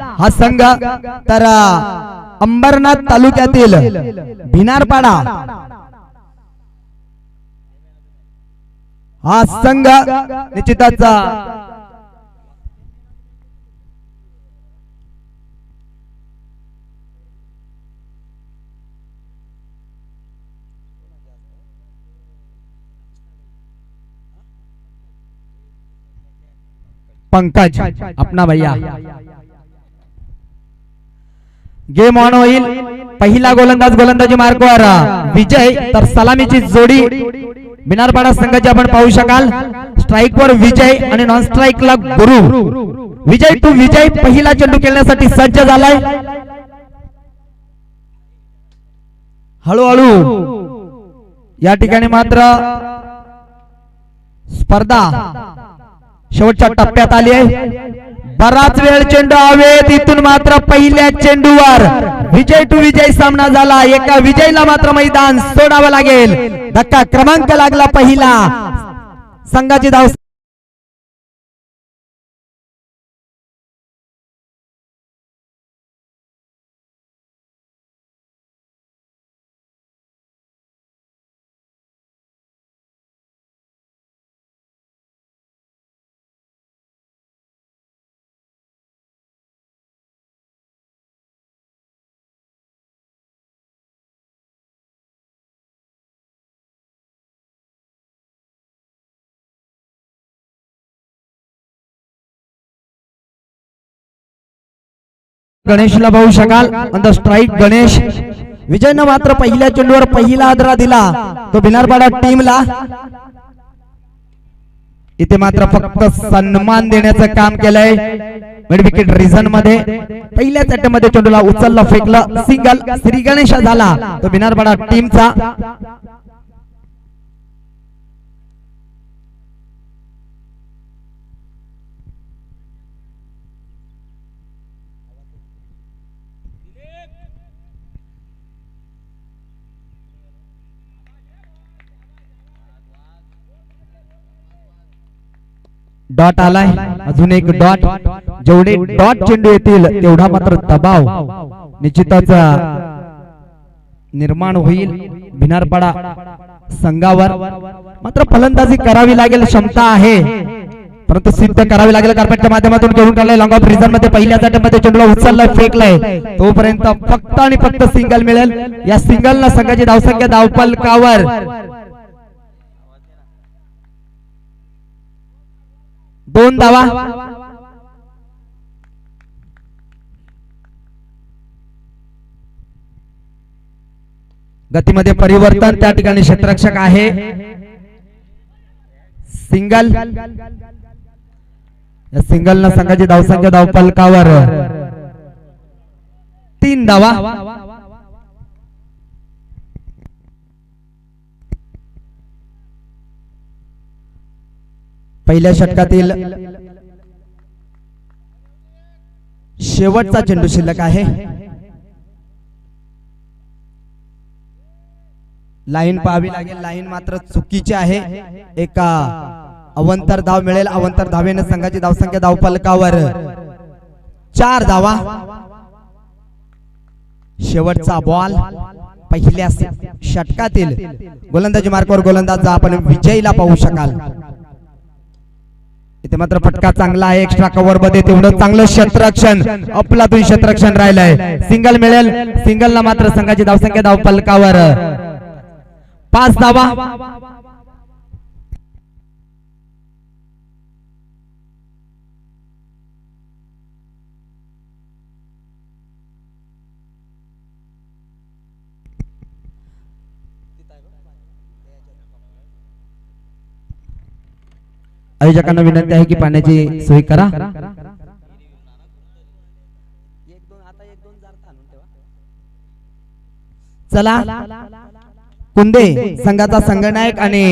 हा संघ तर अंबरनाथ तालुक्यातील भिनारपाडा. हा संघ निश्चितच पंकज अपना भैया. गेम ऑन होईल. पहिला गोलंदाज गोलंदाजी मार्गवर विजय तर सलामीची जोडी. बिनारपाडा संघाची आपण पाहू शकाल. स्ट्राईक वर विजय आणि नॉन स्ट्राईक ला गुरु. विजय तू विजय पहिला चेंडू खेळण्यासाठी सज्ज झालाय. हळूहळू. या ठिकाणी मात्र स्पर्धा शेवटच्या टप्प्यात आली आहे. बराच वेळ चेंडू हवे तिथून मात्र पहिल्या चेंडूवर विजय टू विजय सामना झाला. एका विजयला मात्र मैदान सोडावं लागेल. धक्का क्रमांक लागला पहिला. संघाची धाव गणेशला पाहू शकाल. The strike Ganesh. विजयनं मात्र पहिल्या चेंडूवर पहिला आदरा दिला. तो भिनारपाडा टीमला. इथे मात्र फक्त सन्मान देण्याचं काम केलंय. मिड विकेट रिझनमध्ये. पहिल्याच अटेम्प्ट चेंडूला उचलला फेकलं. सिंगल श्री गणेश झाला. तो भिनारपाडा टीमचा. डॉट आलाय. अजून एक डॉट जेवढे डॉट चेंडू येतील तेवढा मात्र दबाव. निश्चितच निर्माण होईल भिनारपाडा संघावर. मात्र फलंदाजी करावी लागेल क्षमता आहे. परंतु सिद्ध करावी लागेल कार्पेटच्या माध्यमातून घेऊन काढलाय. लॉंग ऑफ रिझनमध्ये पहिल्या मध्ये चेंडूला उचललाय फेकलाय. तोपर्यंत फक्त आणि फक्त सिंगल मिळेल. या सिंगलला संघाची धावसंख्या धावपलकावर. दोन दावा गतीमध्ये परिवर्तन त्या ठिकाणी क्षेत्ररक्षक आहे. सिंगल. या सिंगल न संघाची धावसंख्या धावपलकावर. तीन धावा. पहिल्या षटकातील शेवटचा चेंडू शिल्लक आहे. लाईन पाहावी लागेल. लाईन मात्र चुकीची आहे. एका अवंतर धाव मिळेल. अवंतर धावेने संघाची धावसंख्या धावपलकावर चार धावा. शेवटचा बॉल पहिल्या षटकातील गोलंदाजी मार्गावर गोलंदाज आपण विजयीला पाहू शकाल. इथे मात्र फटका चांगला आहे. एक्स्ट्रा कव्हरमध्ये तेवढं चांगलं क्षेत्ररक्षण अपलातून क्षेत्ररक्षण राहिलंय. सिंगल मिळेल. सिंगलला मात्र संघाची धावसंख्या धाव पलकावर. पाच धावा. आयोजकांना विनंती आहे की पाण्याची सोय करा. चला. कुंदे संघाचा संघनायक आणि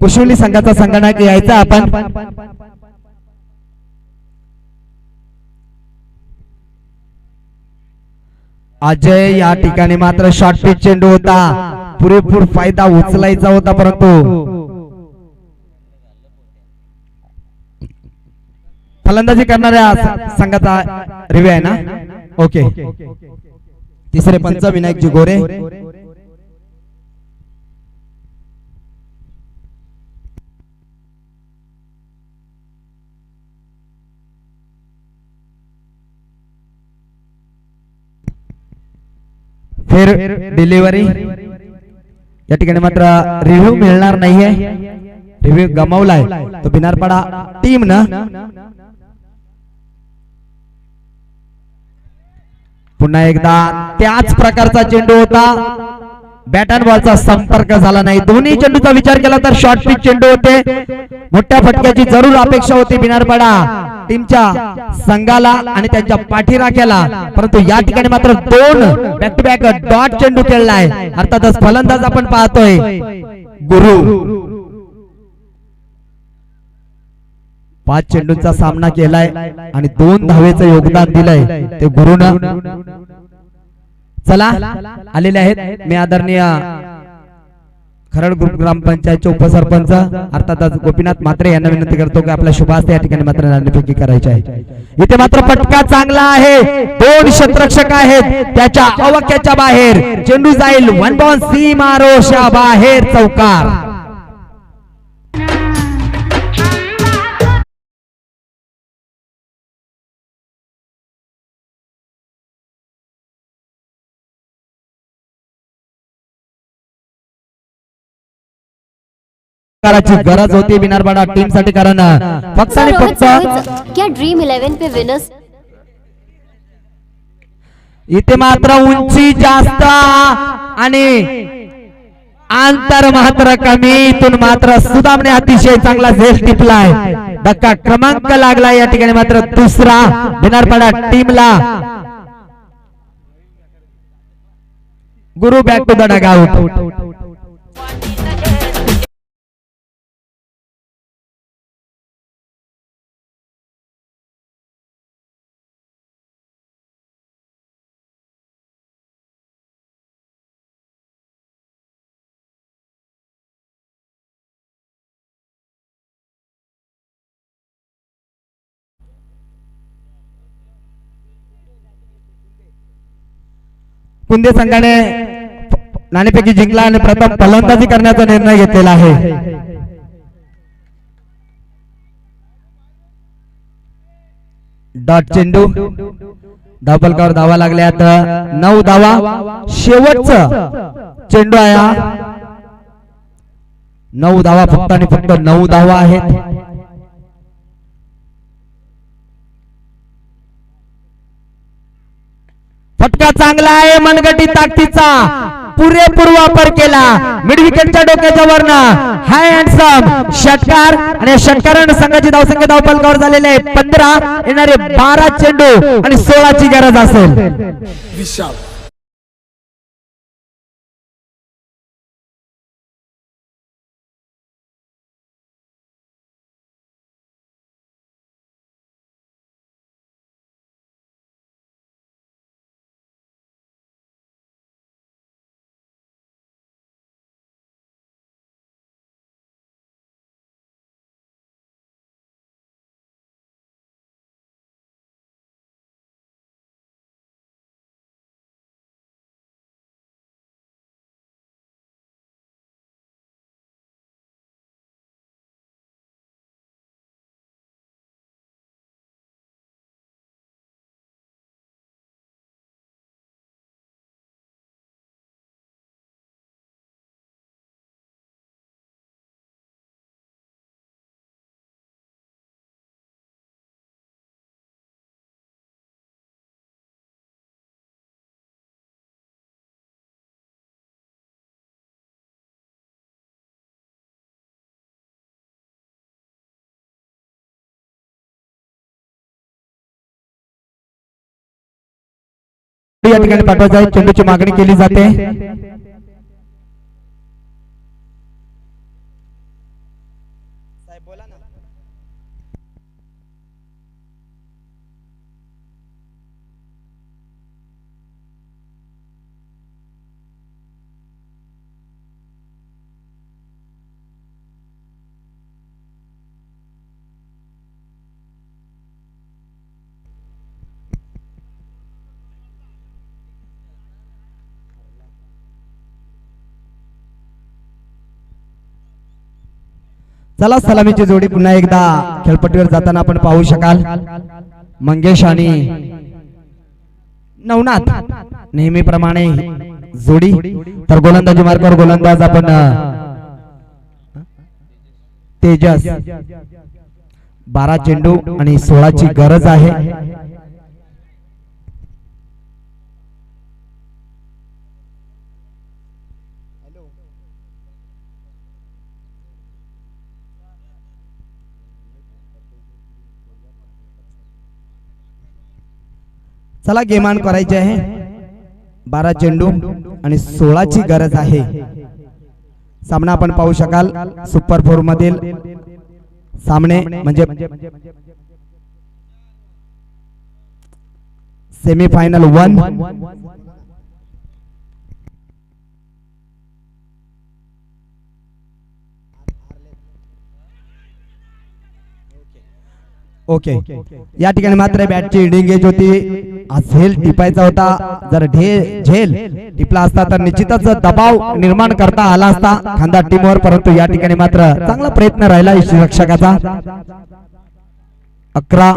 कुशवली संघाचा संघनायक यायचा आपण. अजय या ठिकाणी मात्र शॉर्ट पिच चेंडू होता. पुरेपूर फायदा उचलायचा होता परंतु फलंदाजी करणाऱ्या संघाचा रिव्ह्यू आहे ना? ओके. तिसरे पंच विनायकजी गोरे. फिर डिलिव्हरी या ठिकाणी मात्र रिव्ह्यू मिळणार नाहीये. रिव्ह्यू गमावलाय. तो बिनारपाडा टीम न पुन्हा एकदा त्याच प्रकारचा चेंडू होता. बॅट अँड बॉलचा संपर्क झाला नाही. दोन्ही चेंडूचा विचार केला तर शॉर्ट पिच चेंडू होते. मोठ्या फटक्याची जरूर अपेक्षा होती बिनारपाडा. टीमच्या संघाला आणि त्यांच्या पाठीराख्याला परंतु या ठिकाणी मात्र दोन बॅक टू बॅक डॉट चेंडू खेळलाय. अर्थातच फलंदाज आपण पाहतोय. गुरु. पाच चेंडूंचा सामना केलाय आणि दोन धावेचं योगदान दिलंय. ते गुरुनं. चला आलेले आहेत. मी आदरणीय खरड ग्रुप ग्रामपंचायतचे उपसरपंच अर्थातच गोपीनाथ मात्रे यांना विनंती करतो की आपल्या शुभास्ते या ठिकाणी मात्र नाणेफेकी करायची आहे. इथे मात्र पटका चांगला आहे. दोन शतरक्षक आहेत. त्याच्या अवक्याच्या बाहेर चेंडू जाईल. वन बॉल सीमा रोषा बाहेर चौकार. कराची गरज होती बिनारपाडा टीमसाठी कारण. फक्त आणि फक्त क्या ड्रीम इलेवन पे विनर्स इथे मात्र उंची जास्त आणि अंतर मात्र कमी. इथून मात्र सुदामने अतिशय चांगला झेल टिपलाय. धक्का क्रमांक लागला या ठिकाणी मात्र दुसरा बिनारपाडा टीमला. Guru back to the dugout Kunde संघाने नाणेफेकी जिंकला आणि प्रथम फलंदाजी करण्याचा निर्णय घेतलेला आहे. डॉट चेंडू. धावपलकावर धावा लागल्या तर नऊ धावा. शेवटच चेंडू आहे नऊ धावा फक्त आणि फक्त नऊ धावा आहेत. फटका चांगला आहे मनगटी ताकदीचा. पुरेपूर वापर केला. मिड विकेटच्या डोक्याच्या वरन हाय हँडसम षटकार आणि या षटकारानं संघाची धावसंख्या धावपलकावर झालेले आहे. पंधरा येणारे बारा चेंडू आणि सोळाची गरज असेल. विशाल. या ठिकाणी पाठवायचा आहे चेंडूची मागणी केली जाते. चला सलामीची जोडी पुन्हा एकदा खेळपट्टीवर जाताना आपण पाहू शकाल. मंगेश आणि नवनाथ नेहमीप्रमाणे जोडी. तर गोलंदाजी मार्गावर गोलंदाज आपण तेजस. बारा चेंडू आणि सोळाची गरज आहे. चला गेमान करायचे आहे. बारा चेंडू आणि सोळाची गरज आहे. सामना आपण पाहू शकाल सुपर फोर मधील सामने म्हणजे सेमी फायनल वन. ओके. या ठिकाणी मात्र बॅटची हिडिंग एज होती. झेल टिपायचा होता. जर ढे झेल टिपला असता तर निश्चितच दबाव निर्माण करता आला असता. खांदा टीमवर परंतु या ठिकाणी मात्र चांगला प्रयत्न राहिला रक्षकाचा. अकरा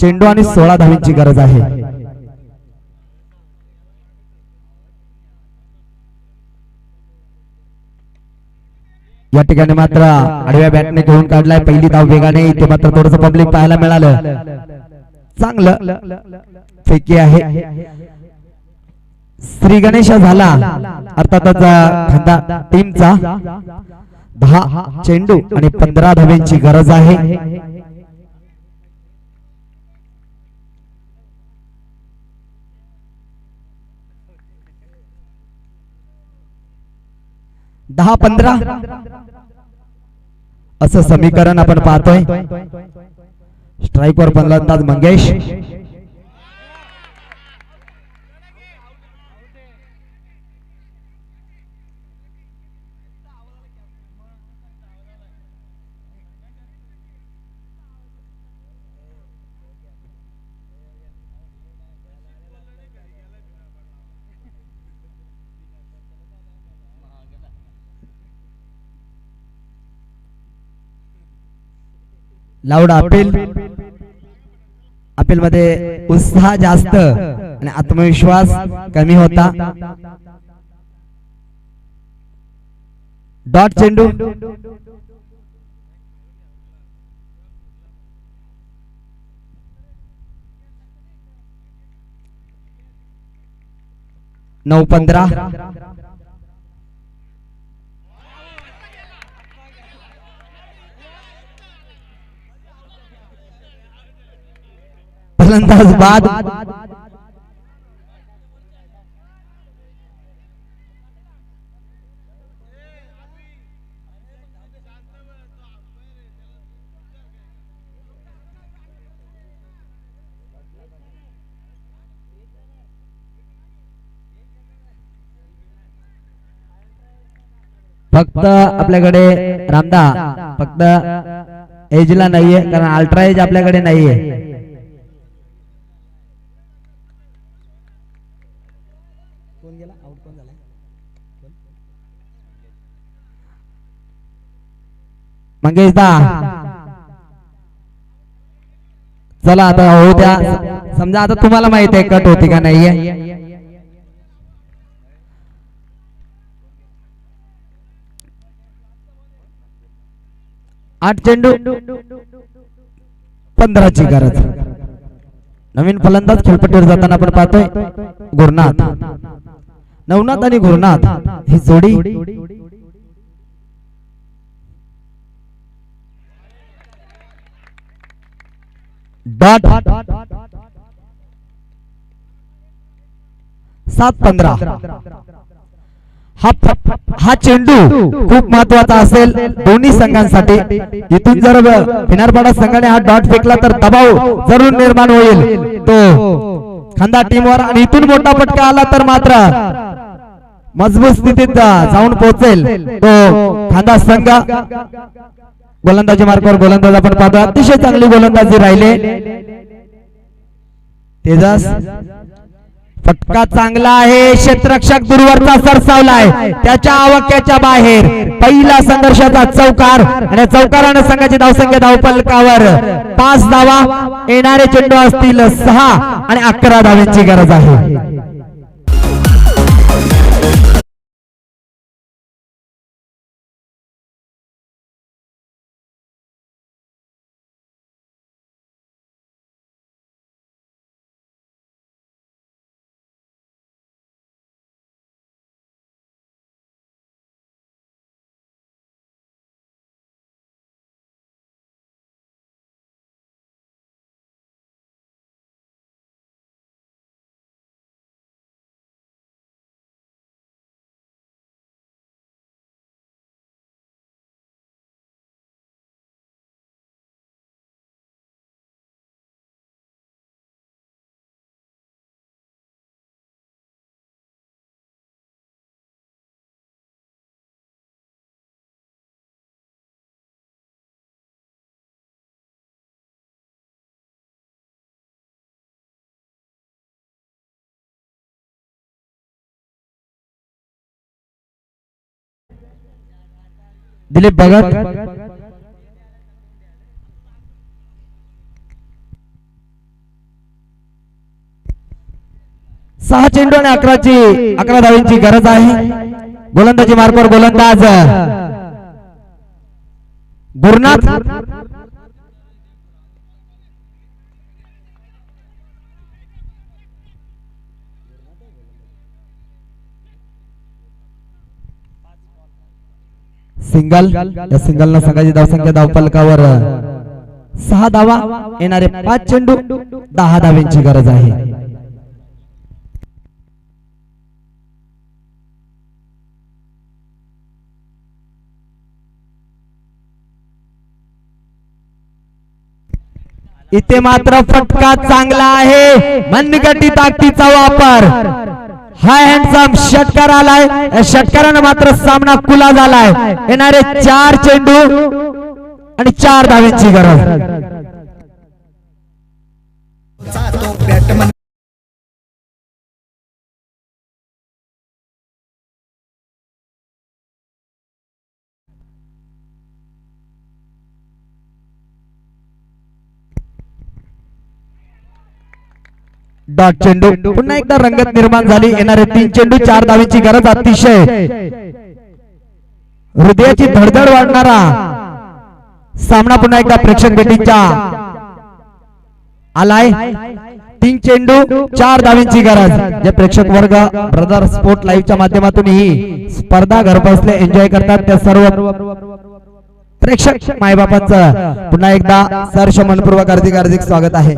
चेंडू आणि सोळा धावींची गरज आहे. या ठिकाणी मात्र आडव्या बॅटने घेऊन काढलाय. पहिली धाव वेगाने ते मात्र थोडस पब्लिक पाहायला मिळालं. चांगलं. फेकी आहे. श्री गणेश झाला. अर्थातच खांदा टीमचा दहा चेंडू आणि पंधरा धाव्यांची गरज आहे. दहा पंधरा. असं समीकरण आपण पाहतोय. स्ट्राईक स्ट्राईकवर फलंदाज मंगेश. Loud appeal. अपील मध्ये उत्साह जास्त आणि आत्मविश्वास कमी होता. डॉट चेंडू. नऊ पंधरा. फलंदाज बाद. फक्त आपल्याकडे रामदा फक्त एजला नाहीये कारण अल्ट्रा एज आपल्याकडे नाहीये. मंगेश दा चला आता हो त्या समजा आता तुम्हाला माहीत आहे कट होती का नाहीये. आठ चेंडू. पंधराची गरज. नवीन फलंदाज खेळपट्टीवर जाताना आपण पाहतोय गुरुनाथ. नवनाथ आणि गुरुनाथ ही जोडी. डॉट. सात पंधरा. हा हा चेंडू खूप महत्त्वाचा असेल दोन्ही संघांसाठी. इथून जर किनारपाडा संघाने हा डॉट फेकला तर दबाव जरूर निर्माण होईल. तो खांदा टीमवर आणि इथून मोठा फटका आला तर मात्र मजबूत स्थितीत जाऊन पोहोचेल. तो खांदा संघ. गोलंदाजी मार्गावर गोलंदाज आपण पाहतो. अतिशय चांगली गोलंदाजी राहिले. तेजस. फटका चांगला आहे. क्षेत्ररक्षक दूरवरचा सरसावलाय. त्याच्या आवाक्याच्या बाहेर. पहिला संघर्षाचा चौकार. आणि चौकारानं संघाची धावसंख्या धावपलकावर. पाच धावा. येणारे चेंडू असतील सहा. आणि अकरा धाव्यांची गरज आहे. दिलीप भगत। सहा चेंडू आणि अकराची अकरा धावींची गरज आहे. गोलंदाजी मार्गावर गोलंदाज. गुरुनाथ. सिंगल या सिंगलनं संघाची धावसंख्या धावपलकावर सहा धावा येणारे पाच चेंडू दहा धाव्यांची गरज आहे. इथे मात्र फटका चांगला आहे. मनगटी ताकदीचा वापर. हाय हँडसम षटकार आलाय. षटकारानं मात्र सामना खुला झालाय. येणारे चार चेंडू आणि चार धाव्यांची गरज. डॉट चेंडू. पुन्हा एकदा रंगत निर्माण झाली. येणारे तीन चेंडू चार धाव्यांची गरज अतिशय. हृदयाची धडधड वाढणारा. सामना पुन्हा एकदा प्रेक्षक भेटीच्या आलाय. तीन चेंडू चार धाव्यांची गरज. जे प्रेक्षक वर्ग ब्रदर स्पोर्ट लाईव्हच्या माध्यमातून ही स्पर्धा घर बसले एन्जॉय करतात त्या सर्व प्रेक्षक मायबापांचं. पुन्हा एकदा सहर्ष मनपूर्वक हार्दिक हार्दिक स्वागत आहे.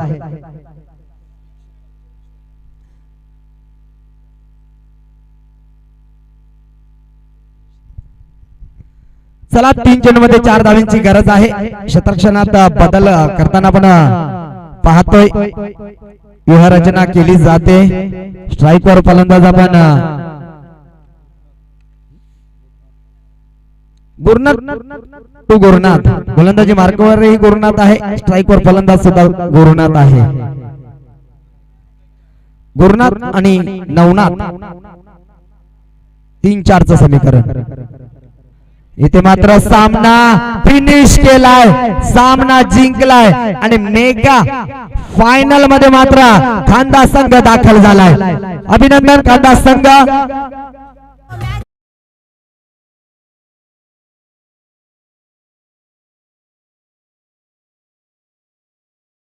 चला तीन चेंडू मध्ये चार धाव्यांची गरज आहे. शतरक्षणात बदल करताना पण पाहतोय. व्यूहरचना केली जाते. स्ट्राईक वर फलंदाज आपण गुरुनाथ टू गुरुनाथ. गोलंदाजी मार्गावरही गुरुनाथ आहे. स्ट्राईक वर फलंदाज सुद्धा गुरुनाथ आहे. गुरुनाथ आणि नवनाथ तीन चारचं समीकरण. इथे मात्र सामना फिनिश केलाय. सामना जिंकलाय. आणि मेगा फायनलमध्ये मात्र खांदा संघ दाखल झालाय. अभिनंदन खांदा संघ.